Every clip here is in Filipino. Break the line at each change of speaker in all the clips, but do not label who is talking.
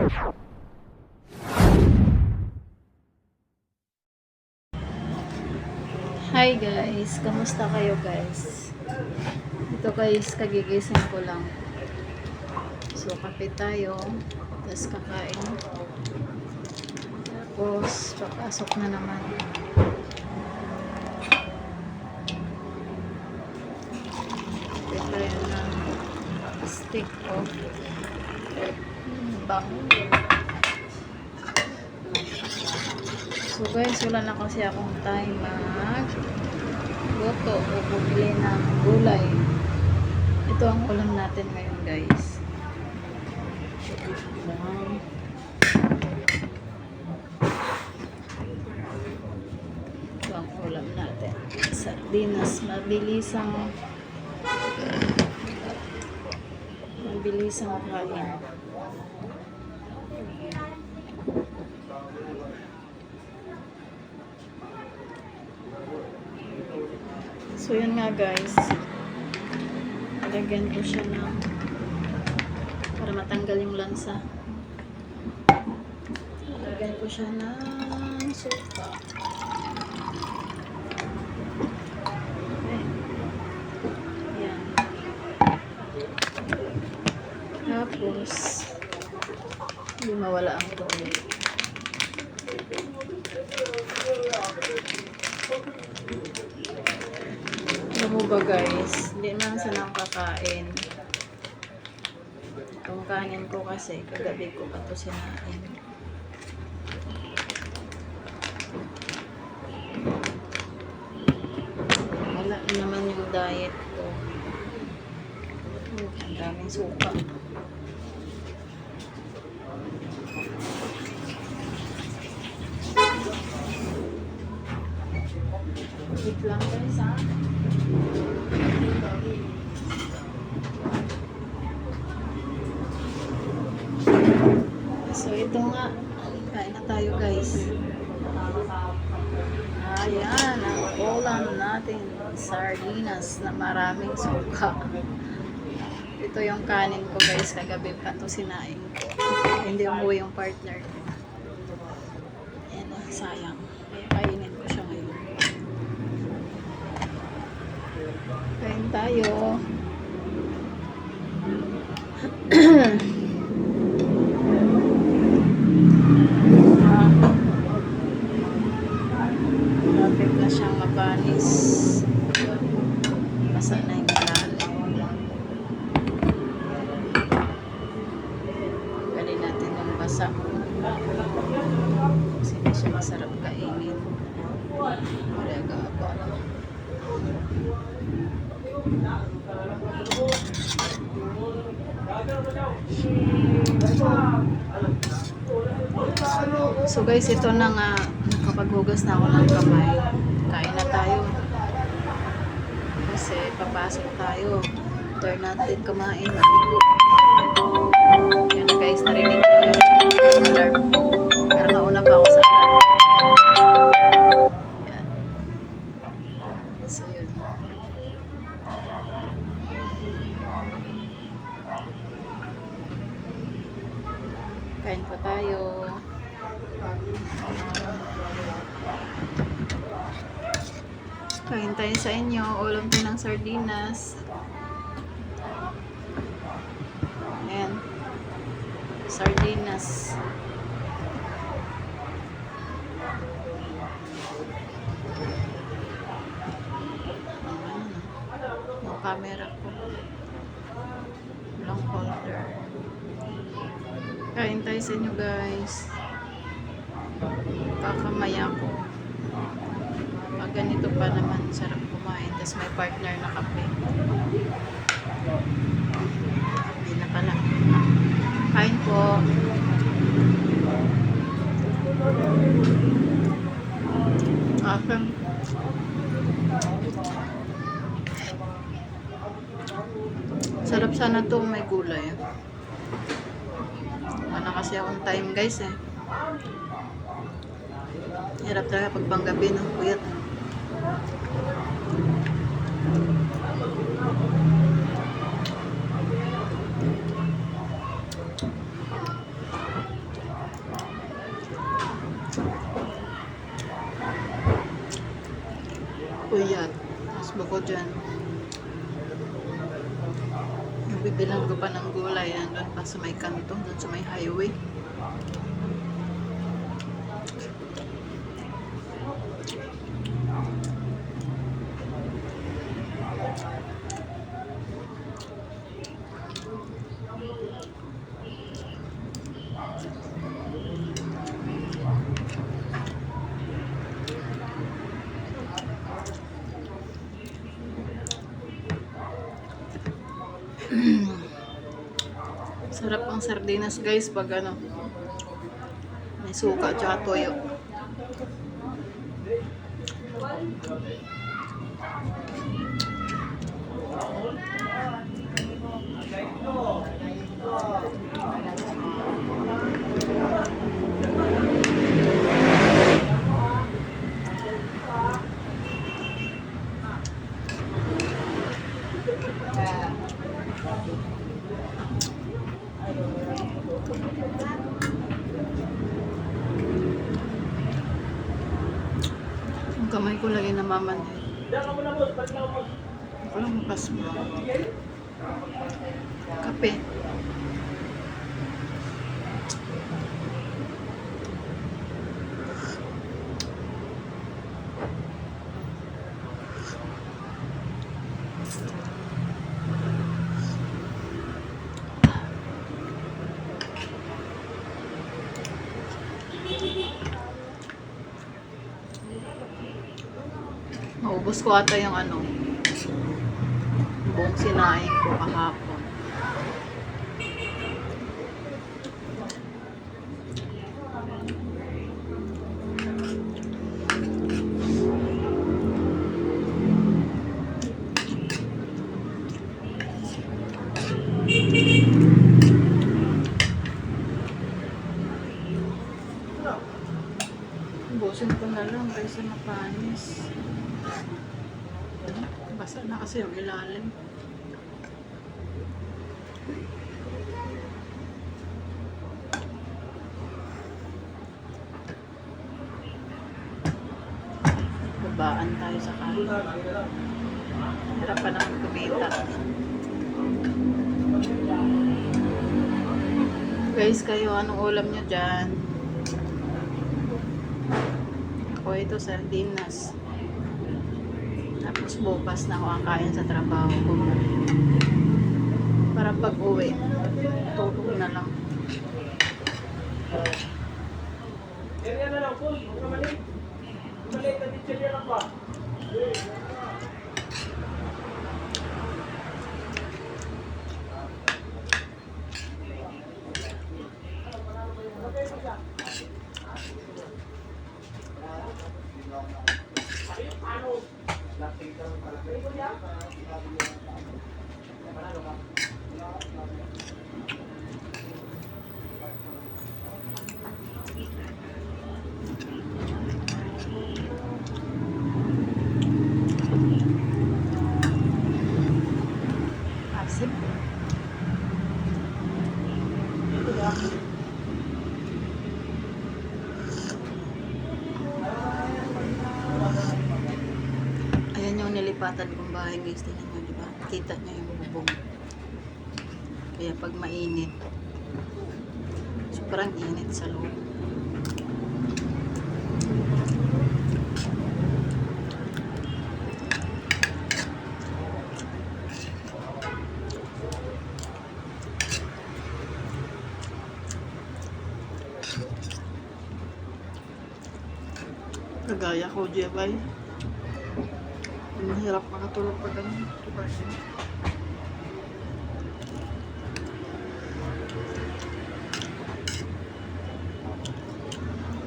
Hi guys, kamusta kayo guys? Ito guys, kagigising ko lang. So, kape tayo. Tapos kakain. Tapos, papasok na naman. Kape tayo ng stick ko. Bango. So guys, wala na kasi akong time mag luto o bumili ng gulay. Ito ang ulam natin ngayon guys. Wow. Ito ang ulam natin. Sardinas, mabilis ang mabilis ang kain. So, yun nga guys. Lagyan ko siya ng para matanggal yung lansa. Lagyan ko siya ng. Yan. Tapos, hindi mawala ang tubig. Ba guys, hindi naman sana ako kakain. Itong kanin ko kasi, kagabi ko pa ito sinain. Wala na naman yung diet ko. Ang daming suka. Wait lang guys ha. So ito nga, kain na tayo guys. Ayan, ang ulam natin, sardinas na maraming suka. Ito yung kanin ko guys, kagabi pa to sinaing ko. Hindi umuwi yung partner ko. Ayan sayang. Kainin ko siya ngayon. Kain tayo. Lapit na siyang mapanis. Basa na yung. Galing natin ng basa. Kasi hindi siya masarap kainin. Kaya gaba. So guys, ito na nga nakapaghugas na ako ng kamay. Kain na tayo. Kasi papasok tayo. Turn natin kumain. Maligo. Yan guys, narinig ko yung alarm. Pero nauna pa ako Kain sa inyo. Ulam tayo ng sardinas. Ayan. Sardinas. Yung camera ko. Long holder. Kain sa inyo guys. Kakamaya ko. Ganito pa naman, sarap kumain. Tapos may partner na kape. Hindi na pala. Kain po. Awesome. Sarap sana to may gulay. Wala kasi akong time guys eh. Hirap talaga pag panggabi ng puyat. Uy, yan. Mas bako dyan. Nabibilang ko pa ng gulay. Nandun pa sa may kanto, dun sa may highway. Sarap ang sardinas guys pag ano may suka at toyo. Ang kamay ko lagi namamanhid. Ako lang mapas mo. Kape. Maubos ko ata yung ano, buong sinaing ko kahapon. Ubusin ko na lang kaysa mapanis. Basa na kasi yung ilalim. Babaan tayo sa kanin. Hirap pa naman kumita. Guys, kayo, anong ulam nyo dyan? Ako ito, sardinas. Tapos bukas na ako ang kain sa trabaho ko. Para pag uwi, tulog na lang. Asim. Ayan yung bahay guys. Tingnan nyo, di ba? Kita nyo yung bubong. Kaya pag mainit, sobrang init sa loob. Kagaya ko, Jebay. Mahirap makatulog pag ano. Diba?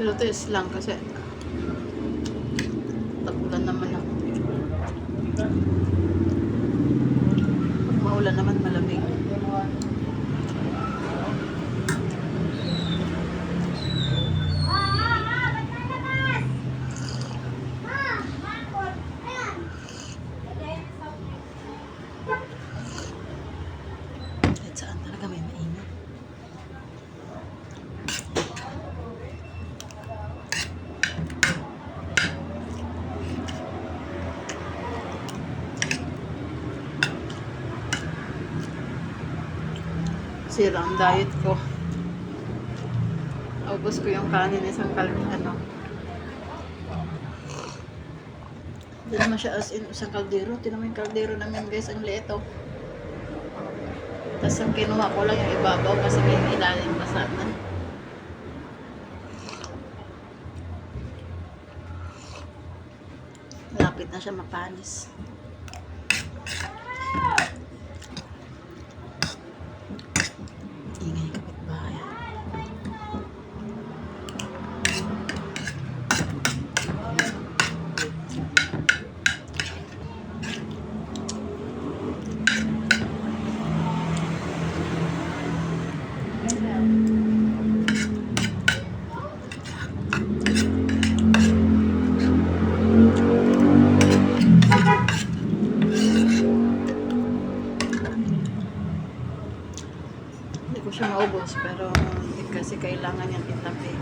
Pero test lang kasi tapulan naman ako. Pag maulan naman malamig. Kahit saan talaga may mainit. Sira ang diet ko. Ubus ko yung kanin isang kal ano. Hindi naman siya as in isang kaldero. Tinan mo yung kaldero namin guys. Ang liit oh. Tapos ang kinuha ko lang yung ibabaw kasi may ilalim pa sana. Lapit na siya mapanis. Siya maubos pero hindi kasi kailangan yung itapi.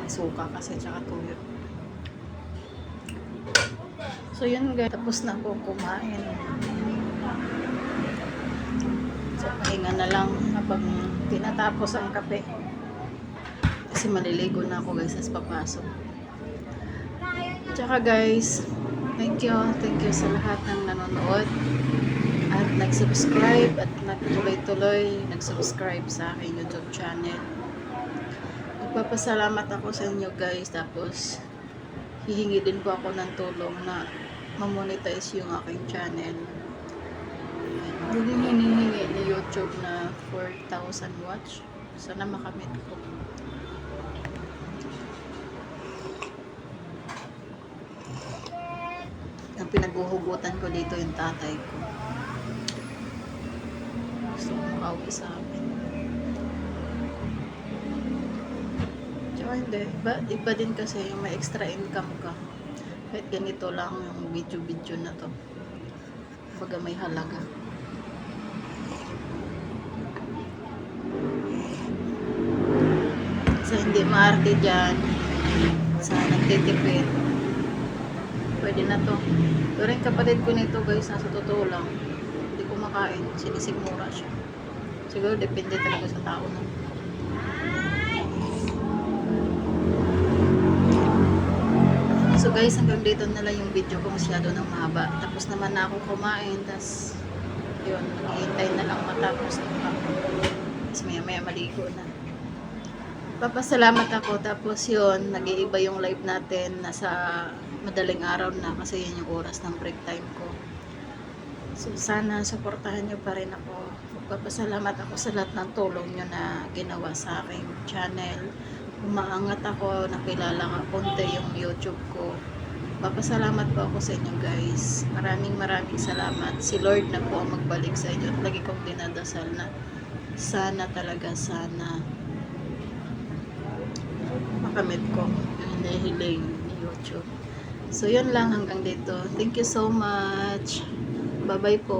May suka kasi tsaka tuyo. So yun guys, tapos na ako kumain. So pahinga na lang habang tinatapos ang kape. Kasi maliligo na ako guys as papasok. Tsaka guys, thank you, thank you sa lahat ng nanonood at nag-subscribe at nagtuloy-tuloy nag-subscribe sa aking YouTube channel. Nagpapasalamat ako sa inyo guys tapos hihingi din po ako ng tulong na mamonetize yung aking channel. Hindi din hinihingi ni YouTube na 4,000 watch. Sana makamit ko. Ang pinaghuhugutan ko dito yung tatay ko. Gusto ko makauwi sa amin. Tsaka hindi. Iba, iba din kasi yung may extra income ka. Kahit ganito lang yung video-video na to. Baga may halaga. Sa hindi maarte dyan, sa nagtitipid, pwede na to. Pero yung kapatid ko nito guys, nasa totoo lang, kumakain, sinisigmura siya. Siguro depende talaga sa tao na. So guys, hanggang dito na lang yung video ko masyado nang mahaba. Tapos naman na ako kumain, tas yun, naghihintay na lang matapos ang ako. Tapos maya maya maligo na. Papasalamat ako, tapos yun, nag-iiba yung live natin, nasa madaling araw na kasi yun yung oras ng break time ko. So sana supportahan nyo pa rin ako. Magpapasalamat ako sa lahat ng tulong nyo na ginawa sa aking channel. Umaangat ako, nakilala ka konti yung YouTube ko. Papasalamat po ako sa inyo guys. Maraming maraming salamat. Si Lord na po ang magbalik sa inyo. At lagi kong dinadasal na sana talaga, sana makamit ko yung hinihiling ni YouTube. So, yun lang hanggang dito. Thank you so much. Bye-bye po.